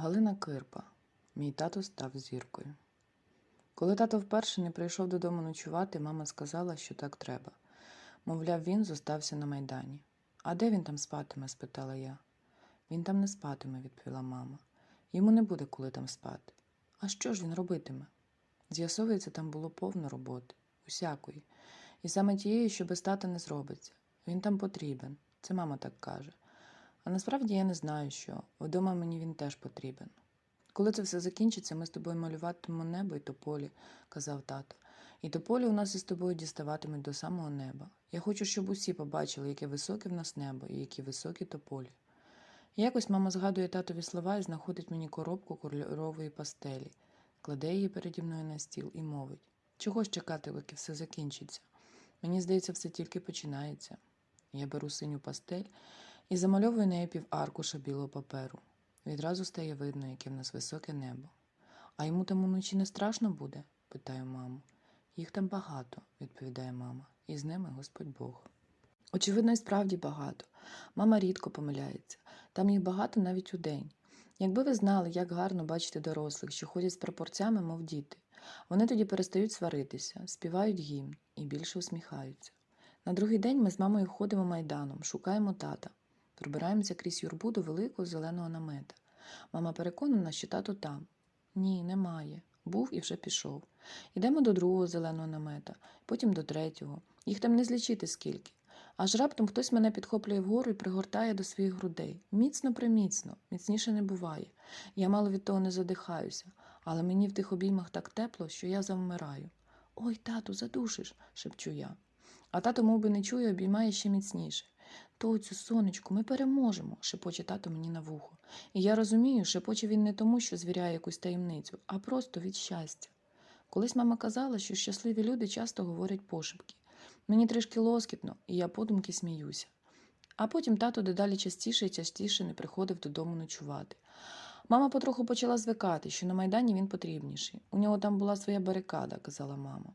Галина Кирпа. Мій тато став зіркою. Коли тато вперше не прийшов додому ночувати, мама сказала, що так треба. Мовляв, він зостався на майдані. А де він там спатиме? спитала я. Він там не спатиме, відповіла мама. Йому не буде коли там спати. А що ж він робитиме? З'ясовується, там було повно роботи, усякої. І саме тієї, що без тата не зробиться. Він там потрібен. Це мама так каже. А насправді я не знаю, що. Вдома мені він теж потрібен. Коли це все закінчиться, ми з тобою малюватимемо небо і тополі, казав тато. І тополі у нас із тобою діставатимуть до самого неба. Я хочу, щоб усі побачили, яке високе в нас небо і які високі тополі. Якось мама згадує татові слова і знаходить мені коробку кольорової пастелі, кладе її переді мною на стіл і мовить: чого ж чекати, поки все закінчиться? Мені здається, все тільки починається. Я беру синю пастель і замальовую нею пів аркуша білого паперу. Відразу стає видно, яке в нас високе небо. А йому там уночі не страшно буде? питаю маму. Їх там багато, відповідає мама, і з ними Господь Бог. Очевидно, і справді багато. Мама рідко помиляється. Там їх багато навіть у день. Якби ви знали, як гарно бачити дорослих, що ходять з прапорцями, мов діти. Вони тоді перестають сваритися, співають гімн і більше усміхаються. На другий день ми з мамою ходимо майданом, шукаємо тата. Пробираємося крізь юрбу до великого зеленого намета. Мама переконана, що тато там. Ні, немає. Був і вже пішов. Йдемо до другого зеленого намета, потім до третього. Їх там не злічити скільки. Аж раптом хтось мене підхоплює вгору і пригортає до своїх грудей. Міцно приміцно, міцніше не буває. Я мало від того не задихаюся, але мені в тих обіймах так тепло, що я завмираю. Ой, тату, задушиш, шепчу я. А тато мов би, не чує, обіймає ще міцніше. Тоцю, сонечку, ми переможемо, шепоче тато мені на вухо. І я розумію, шепоче він не тому, що звіряє якусь таємницю, а просто від щастя. Колись мама казала, що щасливі люди часто говорять пошепки. Мені трішки лоскітно, і я подумки сміюся. А потім тато дедалі частіше і частіше не приходив додому ночувати. Мама потроху почала звикати, що на Майдані він потрібніший. У нього там була своя барикада, казала мама.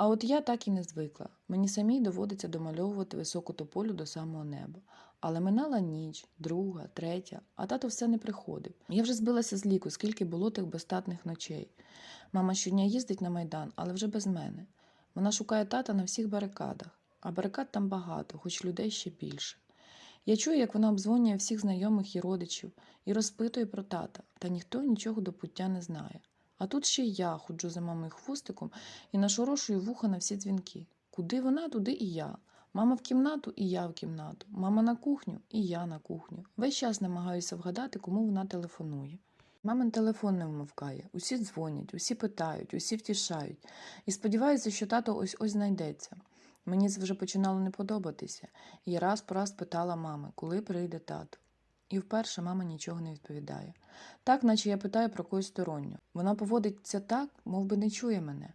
А от я так і не звикла. Мені самій доводиться домальовувати високу тополю до самого неба. Але минала ніч, друга, третя, а тато все не приходив. Я вже збилася з ліку, скільки було тих безстатних ночей. Мама щодня їздить на майдан, але вже без мене. Вона шукає тата на всіх барикадах, а барикад там багато, хоч людей ще більше. Я чую, як вона обдзвонює всіх знайомих і родичів і розпитує про тата, та ніхто нічого до пуття не знає. А тут ще я ходжу за мамою хвостиком і нашорошую вуха на всі дзвінки. Куди вона, туди і я. Мама в кімнату, і я в кімнату. Мама на кухню, і я на кухню. Весь час намагаюся вгадати, кому вона телефонує. Мамин телефон не вмовкає. Усі дзвонять, усі питають, усі втішають. І сподіваюся, що тато ось ось знайдеться. Мені це вже починало не подобатися, і я раз по раз питала мами, коли прийде тато. І вперше мама нічого не відповідає. Так, наче я питаю про когось сторонню. Вона поводиться так, мов би не чує мене,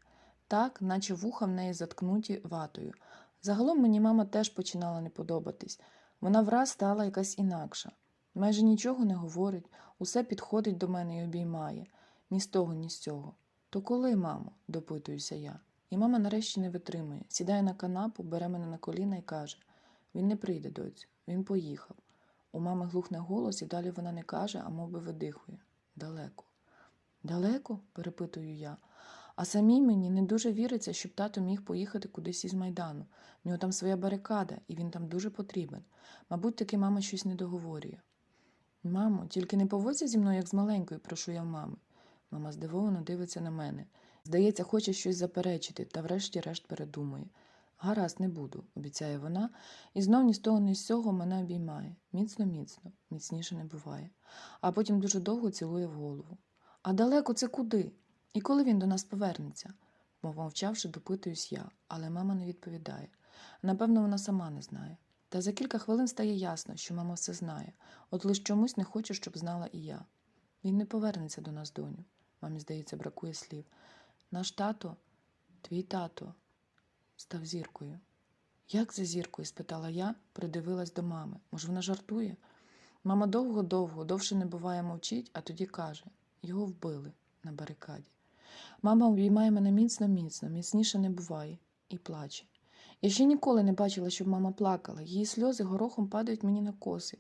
так, наче вуха в неї заткнуті ватою. Загалом мені мама теж починала не подобатись. Вона враз стала якась інакша. Майже нічого не говорить, усе підходить до мене і обіймає. Ні з того, ні з цього. То коли, мамо? допитуюся я. І мама нарешті не витримує, сідає на канапу, бере мене на коліна і каже: Він не прийде, доцю, він поїхав. У мами глухне голос, і далі вона не каже, а мов би видихує. Далеко. Далеко? перепитую я. А самій мені не дуже віриться, щоб тато міг поїхати кудись із майдану. В нього там своя барикада, і він там дуже потрібен. Мабуть, таки мама щось не договорює. Мамо, тільки не поводься зі мною, як з маленькою, прошу я мами. Мама здивовано дивиться на мене. Здається, хоче щось заперечити, та врешті-решт передумує. Гаразд, не буду, обіцяє вона, і знов ні з того, ні з цього мене обіймає. Міцно, міцно, міцніше не буває. А потім дуже довго цілує в голову. А далеко це куди? І коли він до нас повернеться? Мов мовчавши, допитуюсь я, але мама не відповідає. Напевно, вона сама не знає. Та за кілька хвилин стає ясно, що мама все знає, от лиш чомусь не хоче, щоб знала і я. Він не повернеться до нас, доню. Мамі, здається, бракує слів. Наш тато, твій тато, став зіркою. Як за зіркою? спитала я, придивилась до мами. Може, вона жартує? Мама довго-довго, довше не буває мовчить, а тоді каже його вбили на барикаді. Мама обіймає мене міцно, міцно, міцніше не буває, і плаче. Я ще ніколи не бачила, щоб мама плакала. Її сльози горохом падають мені на коси.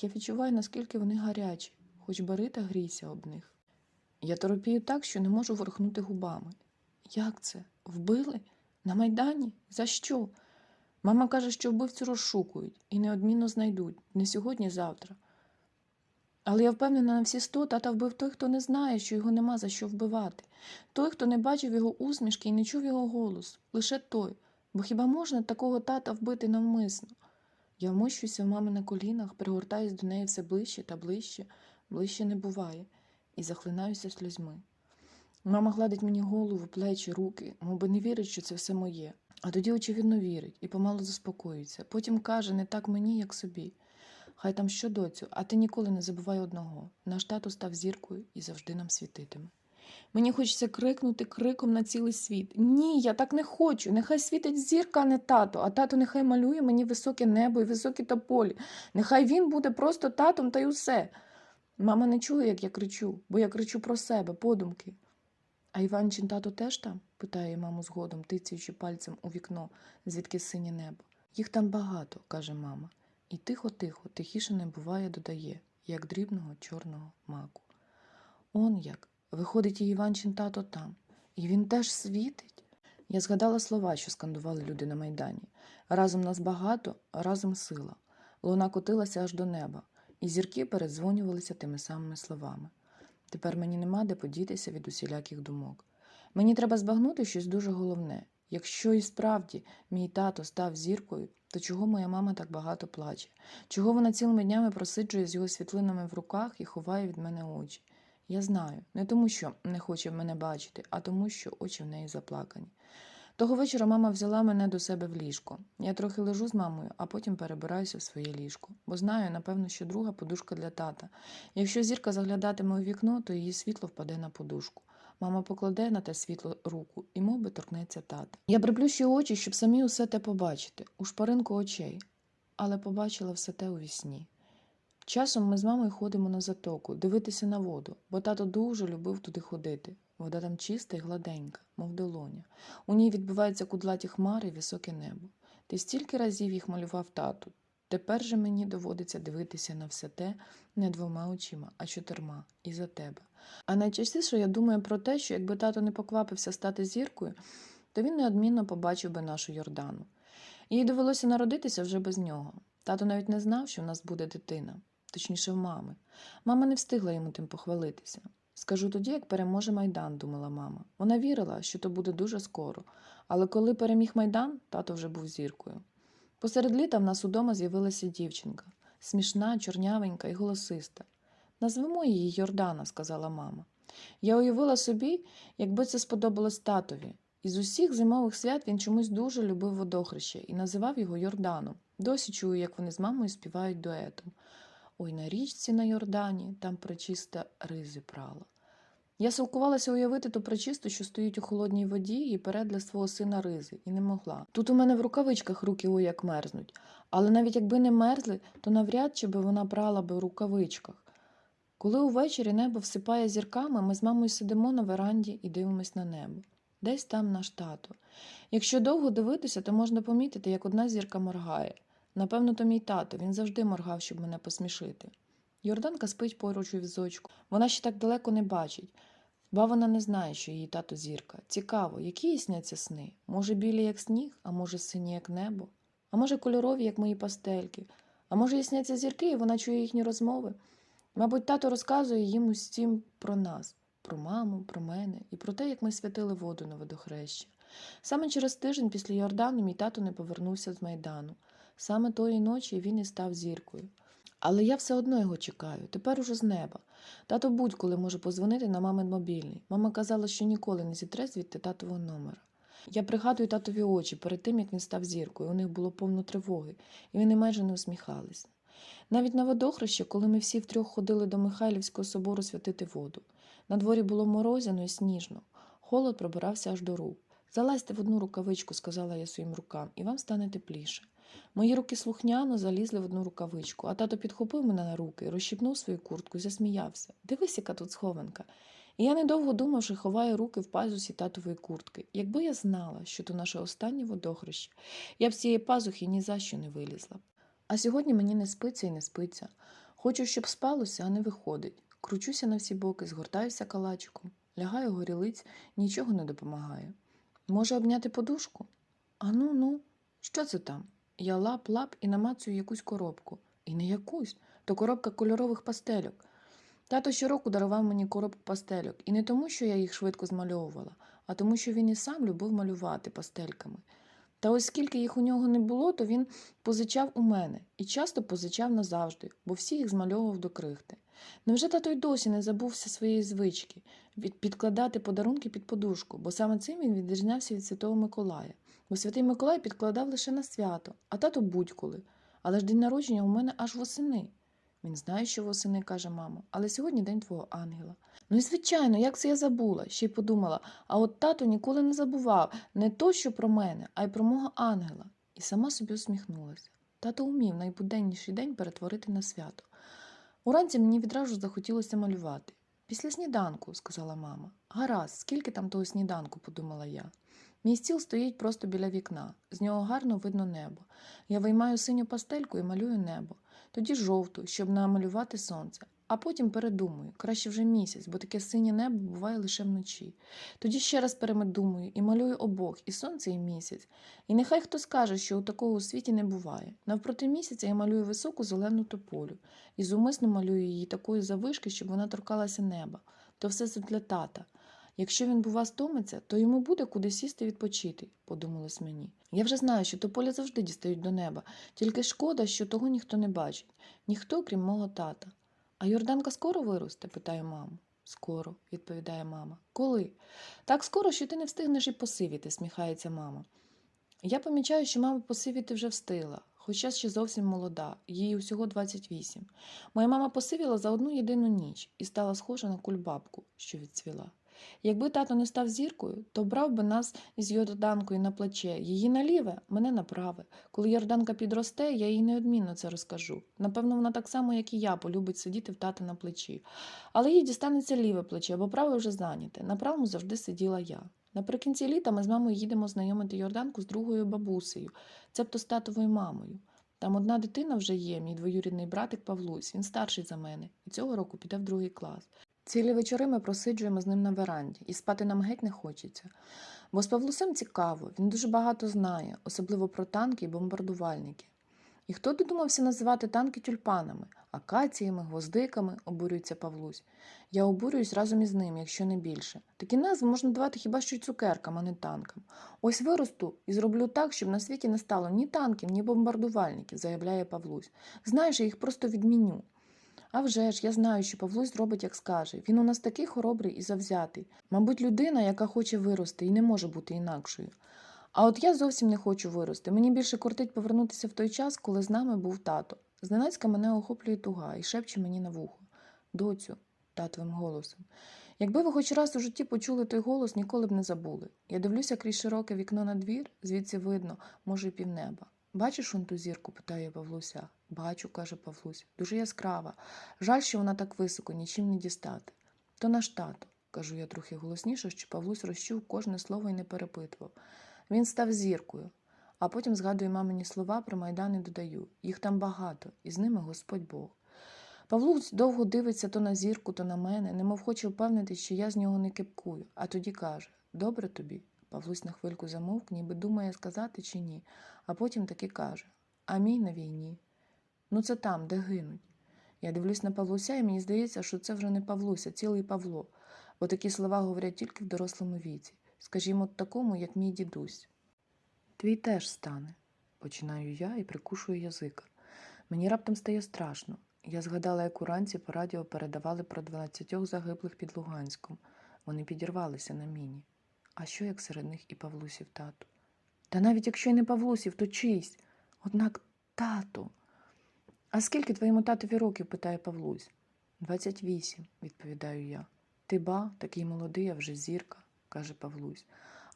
Я відчуваю, наскільки вони гарячі, хоч бери та грійся об них. Я торопію так, що не можу ворухнути губами. Як це? Вбили? На Майдані? За що? Мама каже, що вбивцю розшукують і неодмінно знайдуть не сьогодні, завтра. Але я впевнена на всі сто, тата вбив той, хто не знає, що його нема за що вбивати. Той, хто не бачив його усмішки і не чув його голос. Лише той. Бо хіба можна такого тата вбити навмисно? Я вмощуся в мами на колінах, пригортаюсь до неї все ближче та ближче, ближче не буває, і захлинаюся сльозьми. Мама гладить мені голову, плечі, руки, мовби не вірить, що це все моє. А тоді, очевидно, вірить і помалу заспокоюється. Потім каже не так мені, як собі. Хай там що доцю, а ти ніколи не забувай одного. Наш тато став зіркою і завжди нам світитиме. Мені хочеться крикнути криком на цілий світ. Ні, я так не хочу. Нехай світить зірка, а не тато, а тато нехай малює мені високе небо і високі тополі. Нехай він буде просто татом та й усе. Мама не чує, як я кричу, бо я кричу про себе, подумки. А Іванчин тато теж там? питає маму згодом, тицяючи пальцем у вікно, звідки синє небо. Їх там багато, каже мама. І тихо-тихо, тихіше не буває, додає, як дрібного чорного маку. Он як. Виходить, і Іванчин тато там. І він теж світить. Я згадала слова, що скандували люди на майдані. Разом нас багато, разом сила. Луна котилася аж до неба, і зірки передзвонювалися тими самими словами. Тепер мені нема де подітися від усіляких думок. Мені треба збагнути щось дуже головне. Якщо і справді мій тато став зіркою, то чого моя мама так багато плаче? Чого вона цілими днями просиджує з його світлинами в руках і ховає від мене очі? Я знаю, не тому, що не хоче мене бачити, а тому, що очі в неї заплакані. Того вечора мама взяла мене до себе в ліжко. Я трохи лежу з мамою, а потім перебираюся в своє ліжко, бо знаю, напевно, що друга подушка для тата. Якщо зірка заглядатиме у вікно, то її світло впаде на подушку. Мама покладе на те світло руку і мов би, торкнеться тата. Я приплющую очі, щоб самі усе те побачити, у шпаринку очей, але побачила все те у вісні. Часом ми з мамою ходимо на затоку, дивитися на воду, бо тато дуже любив туди ходити. Вода там чиста і гладенька, мов долоня. У ній відбиваються кудлаті хмари і високе небо. Ти стільки разів їх малював тату. Тепер же мені доводиться дивитися на все те не двома очима, а чотирма і за тебе. А найчастіше я думаю про те, що якби тато не поквапився стати зіркою, то він неодмінно побачив би нашу Йордану. Їй довелося народитися вже без нього. Тато навіть не знав, що в нас буде дитина, точніше, в мами. Мама не встигла йому тим похвалитися. Скажу тоді, як переможе Майдан, думала мама. Вона вірила, що то буде дуже скоро, але коли переміг Майдан, тато вже був зіркою. Посеред літа в нас удома з'явилася дівчинка, смішна, чорнявенька і голосиста. Назвемо її Йордана, сказала мама. Я уявила собі, якби це сподобалось татові. Із усіх зимових свят він чомусь дуже любив водохреще і називав його Йорданом. Досі чую, як вони з мамою співають дуетом. Ой, на річці на Йордані, там причиста ризи прала. Я силкувалася уявити ту причисту, що стоїть у холодній воді, і перед для свого сина ризи, і не могла. Тут у мене в рукавичках руки ой як мерзнуть, але навіть якби не мерзли, то навряд чи би вона прала би в рукавичках. Коли увечері небо всипає зірками, ми з мамою сидимо на веранді і дивимось на небо. Десь там наш тато. Якщо довго дивитися, то можна помітити, як одна зірка моргає. Напевно, то мій тато, він завжди моргав, щоб мене посмішити. Йорданка спить поруч у візочку. Вона ще так далеко не бачить. Ба вона не знає, що її тато зірка. Цікаво, які їй сняться сни? Може, білі, як сніг, а може, сині, як небо, а може, кольорові, як мої пастельки, а може, їй сняться зірки, і вона чує їхні розмови. Мабуть, тато розказує їм усім про нас, про маму, про мене і про те, як ми святили воду на водохреща. Саме через тиждень після Йордану мій тато не повернувся з майдану. Саме тої ночі він і став зіркою. Але я все одно його чекаю, тепер уже з неба. Тато будь-коли може позвонити на мамин мобільний. Мама казала, що ніколи не зітре звідти татового номера. Я пригадую татові очі перед тим, як він став зіркою. У них було повно тривоги, і вони майже не усміхались. Навіть на водохреще, коли ми всі втрьох ходили до Михайлівського собору святити воду. На дворі було морозяно і сніжно. Холод пробирався аж до рук. Залазьте в одну рукавичку, сказала я своїм рукам, і вам стане тепліше. Мої руки слухняно залізли в одну рукавичку, а тато підхопив мене на руки, розщіпнув свою куртку і засміявся. Дивись, яка тут схованка. І я недовго думав, що ховаю руки в пазусі татової куртки. Якби я знала, що то наше останнє водохреще, я б з цієї пазухи ні за що не вилізла. А сьогодні мені не спиться і не спиться. Хочу, щоб спалося, а не виходить. Кручуся на всі боки, згортаюся калачиком, лягаю горілиць, нічого не допомагає. Може обняти подушку? А ну ну, що це там? Я лап-лап і намацую якусь коробку. І не якусь, то коробка кольорових пастельок. Тато щороку дарував мені коробку пастельок, і не тому, що я їх швидко змальовувала, а тому, що він і сам любив малювати пастельками. Та ось скільки їх у нього не було, то він позичав у мене і часто позичав назавжди, бо всі їх змальовував до крихти. Невже тато й досі не забувся своєї звички підкладати подарунки під подушку, бо саме цим він відрізнявся від Святого Миколая. Бо святий Миколай підкладав лише на свято, а тато будь-коли. Але ж день народження у мене аж восени. Він знає, що восени, каже мама, але сьогодні день твого ангела. Ну і звичайно, як це я забула, ще й подумала, а от тато ніколи не забував не то, що про мене, а й про мого ангела. І сама собі усміхнулася. Тато умів найбуденніший день перетворити на свято. Уранці мені відразу захотілося малювати. Після сніданку, сказала мама. Гаразд, скільки там того сніданку, подумала я. Мій стіл стоїть просто біля вікна, з нього гарно видно небо. Я виймаю синю пастельку і малюю небо, тоді жовту, щоб намалювати сонце. А потім передумую, краще вже місяць, бо таке синє небо буває лише вночі. Тоді ще раз перемедумую і малюю обох і сонце, і місяць. І нехай хто скаже, що у такого світі не буває. Навпроти місяця я малюю високу зелену тополю і зумисно малюю її такої завишки, щоб вона торкалася неба. То все це для тата. Якщо він, бува, стомиться, то йому буде куди сісти відпочити, подумалось мені. Я вже знаю, що тополі завжди дістають до неба, тільки шкода, що того ніхто не бачить, ніхто, крім мого тата. А Йорданка скоро виросте? питає маму. Скоро, відповідає мама. Коли? Так скоро, що ти не встигнеш і посивіти, сміхається мама. Я помічаю, що мама посивіти вже встигла, хоча ще зовсім молода, їй усього 28. Моя мама посивіла за одну єдину ніч і стала схожа на кульбабку, що відцвіла. Якби тато не став зіркою, то брав би нас із Йорданкою на плече, її на ліве, мене на праве. Коли Йорданка підросте, я їй неодмінно це розкажу. Напевно, вона так само, як і я, полюбить сидіти в тата на плечі. Але їй дістанеться ліве плече, бо праве вже зайняте. На правому завжди сиділа я. Наприкінці літа ми з мамою їдемо знайомити Йорданку з другою бабусею, цебто з татовою мамою. Там одна дитина вже є, мій двоюрідний братик Павлусь, він старший за мене, і цього року піде в другий клас. Цілі вечори ми просиджуємо з ним на веранді, і спати нам геть не хочеться. Бо з Павлусем цікаво, він дуже багато знає, особливо про танки і бомбардувальники. І хто додумався називати танки тюльпанами, акаціями, гвоздиками, обурюється Павлусь. Я обурююсь разом із ним, якщо не більше. Такі назви можна давати хіба що цукеркам, а не танкам. Ось виросту і зроблю так, щоб на світі не стало ні танків, ні бомбардувальників, заявляє Павлусь. Знаєш, я їх просто відміню. А вже ж, я знаю, що Павлусь зробить, як скаже. Він у нас такий хоробрий і завзятий. Мабуть, людина, яка хоче вирости і не може бути інакшою. А от я зовсім не хочу вирости. Мені більше кортить повернутися в той час, коли з нами був тато. Зненацька мене охоплює туга і шепче мені на вухо. Доцю, татовим голосом. Якби ви хоч раз у житті почули той голос, ніколи б не забули. Я дивлюся крізь широке вікно на двір, звідси видно, може, й півнеба. Бачиш он ту зірку? питає Павлуся. Бачу, каже Павлусь. Дуже яскрава. Жаль, що вона так високо, нічим не дістати. То наш тато, кажу я трохи голосніше, що Павлусь розчув кожне слово і не перепитував. Він став зіркою, а потім згадую мамині слова про майдан і додаю їх там багато, і з ними Господь Бог. Павлусь довго дивиться то на зірку, то на мене, немов хоче впевнити, що я з нього не кипкую, а тоді каже Добре тобі. Павлусь на хвильку замовк, ніби думає сказати чи ні, а потім таки каже А мій на війні. Ну, це там, де гинуть. Я дивлюсь на Павлуся, і мені здається, що це вже не Павлусь, а цілий Павло, бо такі слова говорять тільки в дорослому віці, скажімо, такому, як мій дідусь. Твій теж стане, починаю я і прикушую язика. Мені раптом стає страшно. Я згадала, як уранці по радіо передавали про 12 загиблих під Луганськом. Вони підірвалися на міні. А що як серед них і Павлусів тату? Та навіть якщо й не Павлусів, то чийсь. Однак тату. А скільки твоєму татові років? питає Павлусь. Двадцять вісім, відповідаю я. Ти ба, такий молодий, а вже зірка, каже Павлусь.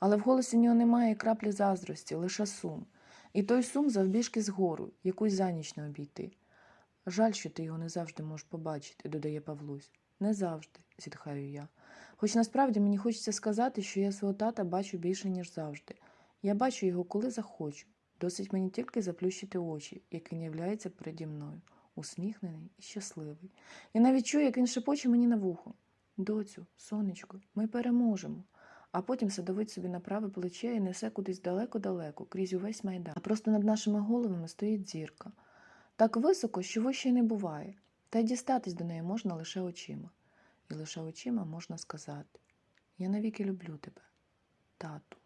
Але в голосі нього немає краплі заздрості, лише сум. І той сум завбіжки згору, якусь за ніч не обійти. Жаль, що ти його не завжди можеш побачити, додає Павлусь. Не завжди, зітхаю я. Хоч насправді мені хочеться сказати, що я свого тата бачу більше, ніж завжди. Я бачу його, коли захочу. Досить мені тільки заплющити очі, як він являється переді мною. усміхнений і щасливий. Я навіть чую, як він шепоче мені на вухо. Доцю, сонечко, ми переможемо. А потім садовить собі на праве плече і несе кудись далеко-далеко, крізь увесь майдан. А просто над нашими головами стоїть зірка. Так високо, що вище й не буває, та й дістатись до неї можна лише очима. І лише очима можна сказати: Я навіки люблю тебе, тату.